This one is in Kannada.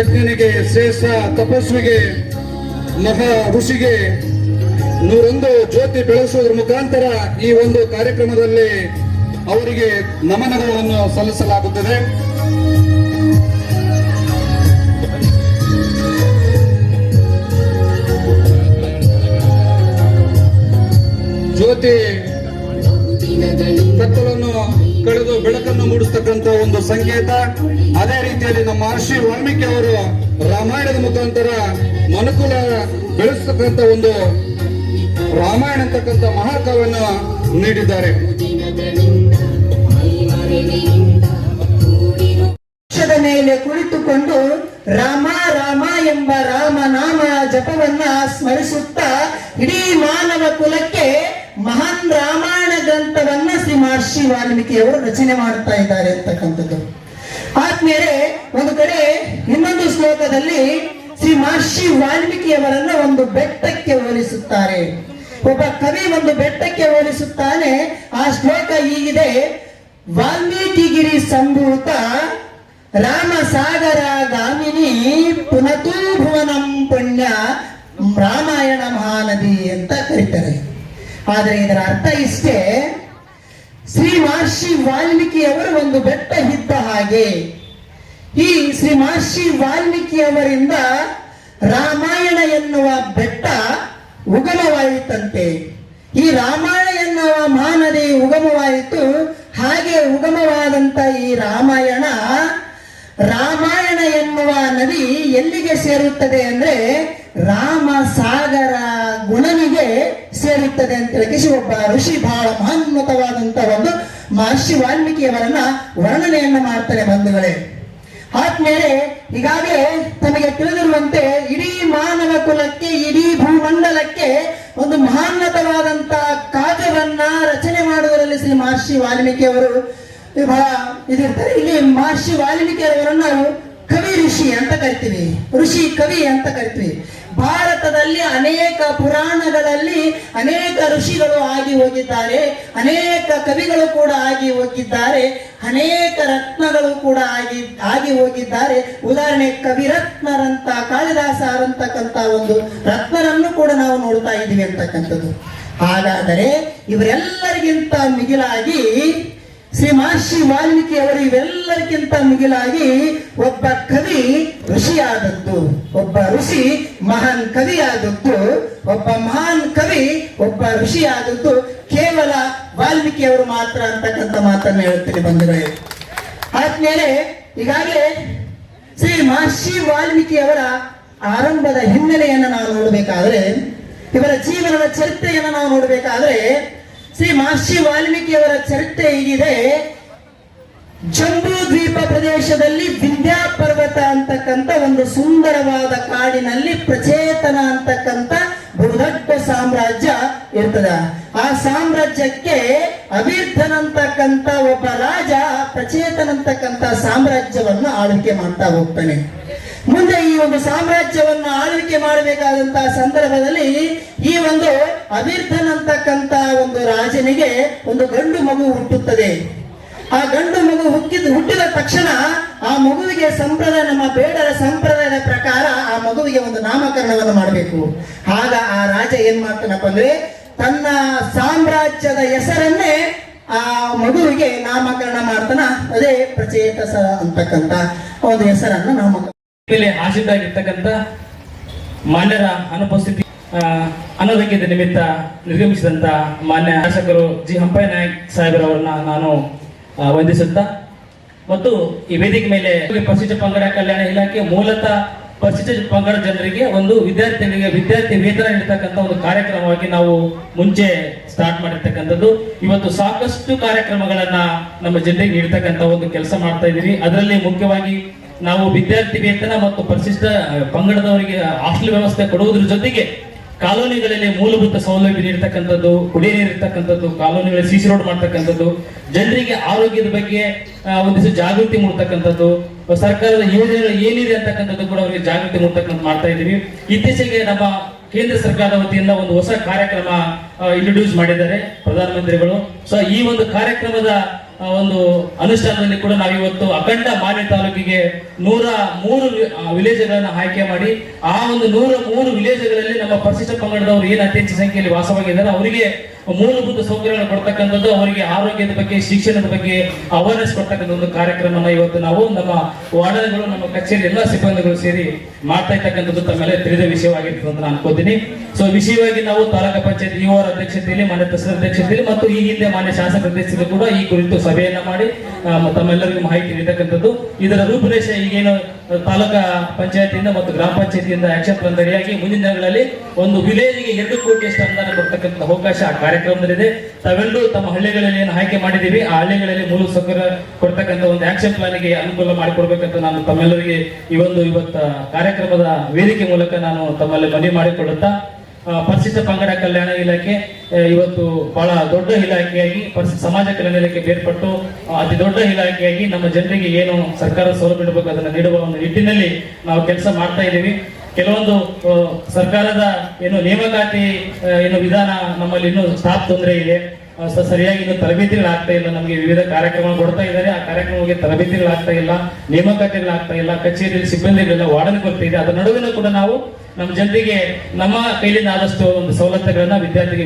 ತಜ್ಞನಿಗೆ, ಶ್ರೇಷ್ಠ ತಪಸ್ವಿಗೆ, ಮಹಾ ಋಷಿಗೆ ನೂರೊಂದು ಜ್ಯೋತಿ ಬೆಳೆಸುವುದರ ಮುಖಾಂತರ ಈ ಒಂದು ಕಾರ್ಯಕ್ರಮದಲ್ಲಿ ಅವರಿಗೆ ನಮನಗಳನ್ನು ಸಲ್ಲಿಸಲಾಗುತ್ತದೆ. ಜ್ಯೋತಿ ಕಳೆದು ಮೂಡಿಸ್ತಕ್ಕಂತ ಒಂದು ಸಂಕೇತ ಅದೇ ರೀತಿಯಲ್ಲಿ ನಮ್ಮ ಮಹರ್ಷಿ ವಾಲ್ಮೀಕಿ ಅವರು ರಾಮಾಯಣದ ಮುಖಾಂತರ ಮನುಕುಲ ಬೆಳೆಸ್ತಕ್ಕಂತ ಒಂದು ರಾಮಾಯಣ ಅಂತಕ್ಕಂಥ ಮಹಾಕಾವ್ಯ ನೀಡಿದ್ದಾರೆ. ಮೇಲೆ ಕುಳಿತುಕೊಂಡು ರಾಮ ರಾಮ ಎಂಬ ರಾಮನಾಮ ಜಪವನ್ನ ಸ್ಮರಿಸುತ್ತಾ ಇಡೀ ಮಾನವ ಕುಲಕ್ಕೆ ಮಹಾನ್ ರಾಮಾಯಣ ಗ್ರಂಥವನ್ನ ಮಹರ್ಷಿ ವಾಲ್ಮೀಕಿಯವರು ರಚನೆ ಮಾಡ್ತಾ ಇದ್ದಾರೆ ಅಂತಕ್ಕಂಥದ್ದು. ಆದ್ಮೇಲೆ ಒಂದು ಕಡೆ ಇನ್ನೊಂದು ಶ್ಲೋಕದಲ್ಲಿ ಶ್ರೀ ಮಹರ್ಷಿ ವಾಲ್ಮೀಕಿಯವರನ್ನ ಒಂದು ಬೆಟ್ಟಕ್ಕೆ ಹೋಲಿಸುತ್ತಾರೆ. ಒಬ್ಬ ಕವಿ ಒಂದು ಬೆಟ್ಟಕ್ಕೆ ಹೋಲಿಸುತ್ತಾನೆ. ಆ ಶ್ಲೋಕ ಹೀಗಿದೆ ವಾಲ್ಮೀಕಿಗಿರಿ ಸಂಭೂತ ರಾಮ ಸಾಗರ ಗಾಮಿನಿ ಪುನತೂ ಭುವನಂ ಪುಣ್ಯ ರಾಮಾಯಣ ಮಹಾನದಿ ಅಂತ ಕರೀತಾರೆ. ಆದರೆ ಇದರ ಅರ್ಥ ಇಷ್ಟೇ ಶ್ರೀ ಮಹರ್ಷಿ ವಾಲ್ಮೀಕಿಯವರು ಒಂದು ಬೆಟ್ಟ ಇದ್ದ ಹಾಗೆ. ಈ ಶ್ರೀ ಮಹರ್ಷಿ ವಾಲ್ಮೀಕಿಯವರಿಂದ ರಾಮಾಯಣ ಎನ್ನುವ ಬೆಟ್ಟ ಉಗಮವಾಯಿತಂತೆ. ಈ ರಾಮಾಯಣ ಎನ್ನುವ ಮಹಾನದಿ ಉಗಮವಾಯಿತು. ಹಾಗೆ ಉಗಮವಾದಂತ ಈ ರಾಮಾಯಣ ರಾಮಾಯಣ ಎನ್ನುವ ನದಿ ಎಲ್ಲಿಗೆ ಸೇರುತ್ತದೆ ಅಂದ್ರೆ ರಾಮ ಸಾಗರ ಗುಣನಿಗೆ ಸೇರುತ್ತದೆ ಅಂತ ಹೇಳಿ ಒಬ್ಬ ಋಷಿ ಬಹಳ ಮಹನ್ನತವಾದಂತ ಒಂದು ಮಹರ್ಷಿ ವಾಲ್ಮೀಕಿಯವರನ್ನ ವರ್ಣನೆಯನ್ನ ಮಾಡ್ತಾರೆ ಬಂಧುಗಳೇ. ಆದ್ಮೇಲೆ ಈಗಾಗಲೇ ತಮಗೆ ತಿಳಿದಿರುವಂತೆ ಇಡೀ ಮಾನವ ಕುಲಕ್ಕೆ, ಇಡೀ ಭೂಮಂಡಲಕ್ಕೆ ಒಂದು ಮಹಾನ್ನತವಾದಂತ ಕಾವ್ಯವನ್ನ ರಚನೆ ಮಾಡುವುದರಲ್ಲಿ ಶ್ರೀ ಮಹರ್ಷಿ ವಾಲ್ಮೀಕಿಯವರು ಬಹಳ ಇದಿರ್ತಾರೆ. ಇಲ್ಲಿ ಮಹರ್ಷಿ ವಾಲ್ಮೀಕಿಯವರನ್ನು ಕವಿ ಋಷಿ ಅಂತ ಕರಿತೀವಿ. ಋಷಿ ಕವಿ ಅಂತ ಕರಿತೀವಿ. ಭಾರತದಲ್ಲಿ ಅನೇಕ ಪುರಾಣಗಳಲ್ಲಿ ಅನೇಕ ಋಷಿಗಳು ಆಗಿ ಹೋಗಿದ್ದಾರೆ, ಅನೇಕ ಕವಿಗಳು ಕೂಡ ಆಗಿ ಹೋಗಿದ್ದಾರೆ, ಅನೇಕ ರತ್ನಗಳು ಕೂಡ ಆಗಿ ಆಗಿ ಹೋಗಿದ್ದಾರೆ. ಉದಾಹರಣೆ, ಕವಿರತ್ನರಂತ ಕಾಳಿದಾಸರಂತಕ್ಕಂತ ಒಂದು ರತ್ನರನ್ನು ಕೂಡ ನಾವು ನೋಡ್ತಾ ಇದ್ದೀವಿ ಅಂತಕ್ಕಂಥದ್ದು. ಹಾಗಾದರೆ ಇವರೆಲ್ಲರಿಗಿಂತ ಮಿಗಿಲಾಗಿ ಶ್ರೀ ಮಹರ್ಷಿ ವಾಲ್ಮೀಕಿ ಅವರು ಇವೆಲ್ಲರಿಗಿಂತ ಮಿಗಿಲಾಗಿ ಒಬ್ಬ ಕವಿ ಋಷಿಯಾದದ್ದು, ಒಬ್ಬ ಋಷಿ ಮಹಾನ್ ಕವಿಯಾದದ್ದು, ಒಬ್ಬ ಮಹಾನ್ ಕವಿ, ಒಬ್ಬ ಋಷಿಯಾದದ್ದು ಕೇವಲ ವಾಲ್ಮೀಕಿ ಅವರು ಮಾತ್ರ ಅಂತಕ್ಕಂಥ ಮಾತನ್ನು ಹೇಳ್ತೀನಿ ಬಂಧುಗಳೇ. ಆದ್ಮೇಲೆ ಈಗಾಗಲೇ ಶ್ರೀ ಮಹರ್ಷಿ ವಾಲ್ಮೀಕಿ ಅವರ ಆರಂಭದ ಹಿನ್ನೆಲೆಯನ್ನು ನಾವು ನೋಡಬೇಕಾದ್ರೆ, ಇವರ ಜೀವನದ ಚರಿತ್ರೆಯನ್ನು ನಾವು ನೋಡಬೇಕಾದ್ರೆ ಶ್ರೀ ಮಹರ್ಷಿ ವಾಲ್ಮೀಕಿಯವರ ಚರಿತ್ರೆ ಹೀಗಿದೆ. ಜಂಬೂ ದ್ವೀಪ ಪ್ರದೇಶದಲ್ಲಿ ವಿಂಧ್ಯ ಪರ್ವತ ಅಂತಕ್ಕಂಥ ಒಂದು ಸುಂದರವಾದ ಕಾಡಿನಲ್ಲಿ ಪ್ರಚೇತನ ಅಂತಕ್ಕಂಥ ಬಹುದೊಡ್ಡ ಸಾಮ್ರಾಜ್ಯ ಇರ್ತದ. ಆ ಸಾಮ್ರಾಜ್ಯಕ್ಕೆ ಅವಿರ್ಧನ್ ಅಂತಕ್ಕಂಥ ಒಬ್ಬ ರಾಜ ಪ್ರಚೇತನ ಅಂತಕ್ಕಂಥ ಸಾಮ್ರಾಜ್ಯವನ್ನು ಆಳ್ವಿಕೆ ಮಾಡ್ತಾ ಹೋಗ್ತಾನೆ. ಮುಂದೆ ಈ ಒಂದು ಸಾಮ್ರಾಜ್ಯವನ್ನು ಆಳ್ವಿಕೆ ಮಾಡಬೇಕಾದಂತಹ ಸಂದರ್ಭದಲ್ಲಿ ಈ ಒಂದು ಅವಿರ್ಧನ್ ಅಂತಕ್ಕಂಥ ಒಂದು ರಾಜನಿಗೆ ಒಂದು ಗಂಡು ಮಗು ಹುಟ್ಟುತ್ತದೆ. ಆ ಗಂಡು ಮಗು ಹುಟ್ಟಿದ ಹುಟ್ಟಿದ ತಕ್ಷಣ ಆ ಮಗುವಿಗೆ ಸಂಪ್ರದಾಯ, ನಮ್ಮ ಬೇಡರ ಸಂಪ್ರದಾಯದ ಪ್ರಕಾರ ಆ ಮಗುವಿಗೆ ಒಂದು ನಾಮಕರಣವನ್ನು ಮಾಡಬೇಕು. ಆಗ ಆ ರಾಜ ಏನ್ ಮಾಡ್ತಾನಪ್ಪ ಅಂದ್ರೆ ತನ್ನ ಸಾಮ್ರಾಜ್ಯದ ಹೆಸರನ್ನೇ ಆ ಮಗುವಿಗೆ ನಾಮಕರಣ ಮಾಡ್ತಾನ. ಅದೇ ಪ್ರಚೇತಸ ಅಂತಕ್ಕಂಥ ಒಂದು ಹೆಸರನ್ನು ನಾಮಕರಣ ಮೇಲೆ ಆಶಿತಾಗಿರ್ತಕ್ಕಂಥ ಮಾನ್ಯರ ಅನುಪಸ್ಥಿತಿ ಅನಾರೋಗ್ಯದ ನಿಮಿತ್ತ ನಿರ್ಗಮಿಸಿದಂತ ಮಾನ್ಯ ಶಾಸಕರು ಜಿ. ಹಂಪೈ ನಾಯಕ್ ಸಾಹೇಬರವರನ್ನ ನಾನು ವಂದಿಸುತ್ತಾ, ಮತ್ತು ಈ ವೇದಿಕೆ ಮೇಲೆ ಪರಿಶಿಷ್ಟ ಪಂಗಡ ಕಲ್ಯಾಣ ಇಲಾಖೆ ಮೂಲತಃ ಪರಿಶಿಷ್ಟ ಪಂಗಡ ಜನರಿಗೆ ಒಂದು ವಿದ್ಯಾರ್ಥಿಗಳಿಗೆ ವಿದ್ಯಾರ್ಥಿ ವೇತನ ನೀಡತಕ್ಕಂಥ ಒಂದು ಕಾರ್ಯಕ್ರಮವಾಗಿ ನಾವು ಮುಂಚೆ ಸ್ಟಾರ್ಟ್ ಮಾಡಿರ್ತಕ್ಕಂಥದ್ದು. ಇವತ್ತು ಸಾಕಷ್ಟು ಕಾರ್ಯಕ್ರಮಗಳನ್ನ ನಮ್ಮ ಜನರಿಗೆ ನೀಡತಕ್ಕಂಥ ಒಂದು ಕೆಲಸ ಮಾಡ್ತಾ ಇದ್ದೀವಿ. ಅದರಲ್ಲಿ ಮುಖ್ಯವಾಗಿ ನಾವು ವಿದ್ಯಾರ್ಥಿ ವೇತನ ಮತ್ತು ಪರಿಶಿಷ್ಟ ಪಂಗಡದವರಿಗೆ ಹಾಸ್ಟೆಲ್ ವ್ಯವಸ್ಥೆ ಕೊಡುವುದ್ರ ಜೊತೆಗೆ ಕಾಲೋನಿಗಳಲ್ಲಿ ಮೂಲಭೂತ ಸೌಲಭ್ಯ ನೀಡತಕ್ಕಂಥದ್ದು, ಕುಡಿಯ ನೀರು ಇರ್ತಕ್ಕಂಥದ್ದು ಕಾಲೋನಿಗಳ ಸಿಸಿ ರೋಡ್ ಮಾಡ್ತಕ್ಕಂಥದ್ದು, ಜನರಿಗೆ ಆರೋಗ್ಯದ ಬಗ್ಗೆ ಒಂದಿಷ್ಟು ಜಾಗೃತಿ ಮೂಡ್ತಕ್ಕಂಥದ್ದು, ಸರ್ಕಾರದ ಯೋಜನೆಗಳು ಏನಿದೆ ಅಂತಕ್ಕಂಥದ್ದು ಕೂಡ ಅವರಿಗೆ ಜಾಗೃತಿ ಮೂಡ್ತಕ್ಕಂಥ ಮಾಡ್ತಾ ಇದ್ದೀವಿ. ಇತ್ತೀಚೆಗೆ ನಮ್ಮ ಕೇಂದ್ರ ಸರ್ಕಾರದ ವತಿಯಿಂದ ಒಂದು ಹೊಸ ಕಾರ್ಯಕ್ರಮ ಇಂಟ್ರೊಡ್ಯೂಸ್ ಮಾಡಿದ್ದಾರೆ ಪ್ರಧಾನಮಂತ್ರಿಗಳು. ಸೊ ಈ ಒಂದು ಕಾರ್ಯಕ್ರಮದ ಒಂದು ಅನುಷ್ಠಾನದಲ್ಲಿ ಕೂಡ ನಾವು ಇವತ್ತು ಅಖಂಡ ಮಾನ್ಯ ತಾಲೂಕಿಗೆ ನೂರ ಮೂರು ವಿಲೇಜ್ಗಳನ್ನ ಆಯ್ಕೆ ಮಾಡಿ, ಆ ಒಂದು ನೂರ ಮೂರು ವಿಲೇಜ್ಗಳಲ್ಲಿ ನಮ್ಮ ಪರಿಶಿಷ್ಟ ಪಂಗಡದವರು ಏನು ಅತಿ ಹೆಚ್ಚು ಸಂಖ್ಯೆಯಲ್ಲಿ ವಾಸವಾಗಿದ್ದಾರೆ, ಅವರಿಗೆ ಮೂಲಭೂತ ಸೌಕರ್ಯಗಳನ್ನು ಕೊಡ್ತಕ್ಕಂಥದ್ದು, ಅವರಿಗೆ ಆರೋಗ್ಯದ ಬಗ್ಗೆ, ಶಿಕ್ಷಣದ ಬಗ್ಗೆ ಅವೇರ್ನೆಸ್ ಕೊಡ್ತಕ್ಕಂಥ ಒಂದು ಕಾರ್ಯಕ್ರಮನ ಇವತ್ತು ನಾವು ನಮ್ಮ ವಾರ್ಡನ್ಗಳು, ನಮ್ಮ ಕಚೇರಿ ಎಲ್ಲ ಸಿಬ್ಬಂದಿಗಳು ಸೇರಿ ಮಾಡ್ತಾ ಇರ್ತಕ್ಕಂಥದ್ದು ತಮ್ಮೆಲ್ಲ ತಿಳಿದ ವಿಷಯವಾಗಿರ್ತದೆ ಅಂತ ನಾನು ಅನ್ಕೋತೀನಿ. ಸೊ ವಿಷಯವಾಗಿ ನಾವು ತಾಲೂಕು ಪಂಚಾಯತ್ ಇವರ ಅಧ್ಯಕ್ಷತೆಯಲ್ಲಿ, ಮಾನ್ಯ ತಹಸೀಲ್ದಾರ್ ಅಧ್ಯಕ್ಷತೆಯಲ್ಲಿ ಮತ್ತು ಈ ಹಿಂದೆ ಮಾನ್ಯ ಶಾಸಕ ಅಧ್ಯಕ್ಷತೆ ಕೂಡ ಈ ಕುರಿತು ಸಭೆಯನ್ನ ಮಾಡಿ ತಮ್ಮೆಲ್ಲರಿಗೂ ಮಾಹಿತಿ ನೀಡತಕ್ಕಂಥದ್ದು. ಇದರ ರೂಪುರೇಷೆ ಈಗೇನು ತಾಲೂಕಾ ಪಂಚಾಯತಿಯಿಂದ ಮತ್ತು ಗ್ರಾಮ ಪಂಚಾಯತಿಯಿಂದ ಆಕ್ಷನ್ ಪ್ಲಾನ್ ರೆಡಿಯಾಗಿ ಮುಂದಿನ ದಿನಗಳಲ್ಲಿ ಒಂದು ವಿಲೇಜ್ಗೆ ಎರಡು ಕೋಟಿಯಷ್ಟು ಅನುದಾನ ಕೊಡ್ತಕ್ಕಂಥ ಅವಕಾಶ ಆ ಕಾರ್ಯಕ್ರಮದಲ್ಲಿದೆ. ತಾವೆಲ್ಲರೂ ತಮ್ಮ ಹಳ್ಳಿಗಳಲ್ಲಿ ಏನು ಆಯ್ಕೆ ಮಾಡಿದ್ದೀವಿ ಆ ಹಳ್ಳಿಗಳಲ್ಲಿ ಮೂಲ ಸೌಕರ್ಯ ಕೊಡ್ತಕ್ಕಂಥ ಒಂದು ಆಕ್ಷನ್ ಪ್ಲಾನ್ಗೆ ಅನುಕೂಲ ಮಾಡಿಕೊಡ್ಬೇಕಂತ ನಾನು ತಮ್ಮೆಲ್ಲರಿಗೆ ಈ ಒಂದು ಇವತ್ತು ಕಾರ್ಯಕ್ರಮದ ವೇದಿಕೆ ಮೂಲಕ ನಾನು ತಮ್ಮಲ್ಲಿ ಮನವಿ ಮಾಡಿಕೊಳ್ಳುತ್ತಾ ಆ, ಪರಿಶಿಷ್ಟ ಪಂಗಡ ಕಲ್ಯಾಣ ಇಲಾಖೆ ಇವತ್ತು ಬಹಳ ದೊಡ್ಡ ಇಲಾಖೆಯಾಗಿ, ಪರಿಶಿಷ್ಟ ಸಮಾಜ ಕಲ್ಯಾಣ ಇಲಾಖೆ ಬೇರ್ಪಟ್ಟು ಅತಿ ದೊಡ್ಡ ಇಲಾಖೆಯಾಗಿ ನಮ್ಮ ಜನರಿಗೆ ಏನು ಸರ್ಕಾರ ಸೌಲಭ್ಯ ನೀಡಬೇಕು ಅದನ್ನು ನೀಡುವ ಒಂದು ನಿಟ್ಟಿನಲ್ಲಿ ನಾವು ಕೆಲಸ ಮಾಡ್ತಾ ಇದ್ದೀವಿ. ಕೆಲವೊಂದು ಸರ್ಕಾರದ ಏನು ನೇಮಕಾತಿ ಏನು ವಿಧಾನ ನಮ್ಮಲ್ಲಿ ಇನ್ನೂ ಸ್ಟಾಫ್ ತೊಂದರೆ ಇದೆ. ಸರಿಯಾಗಿ ಇನ್ನು ತರಬೇತಿಗಳಾಗ್ತಾ ಇಲ್ಲ. ನಮಗೆ ವಿವಿಧ ಕಾರ್ಯಕ್ರಮಗಳು ಕೊಡ್ತಾ ಇದ್ದಾರೆ. ಆ ಕಾರ್ಯಕ್ರಮಕ್ಕೆ ತರಬೇತಿಗಳಾಗ್ತಾ ಇಲ್ಲ, ನೇಮಕಾತಿಗಳಾಗ್ತಾ ಇಲ್ಲ, ಕಚೇರಿಯಲ್ಲಿ ಸಿಬ್ಬಂದಿಗಳೆಲ್ಲ ವಾರ್ಡನ್ ಕೊಡ್ತಾ ಇದೆ. ಅದರ ನಡುವಿನ ಕೂಡ ನಾವು ನಮ್ಮ ಜನರಿಗೆ ನಮ್ಮ ಕೈಲಿಂದ ಆದಷ್ಟು ಒಂದು ಸವಲತ್ತುಗಳನ್ನ ವಿದ್ಯಾರ್ಥಿಗೆ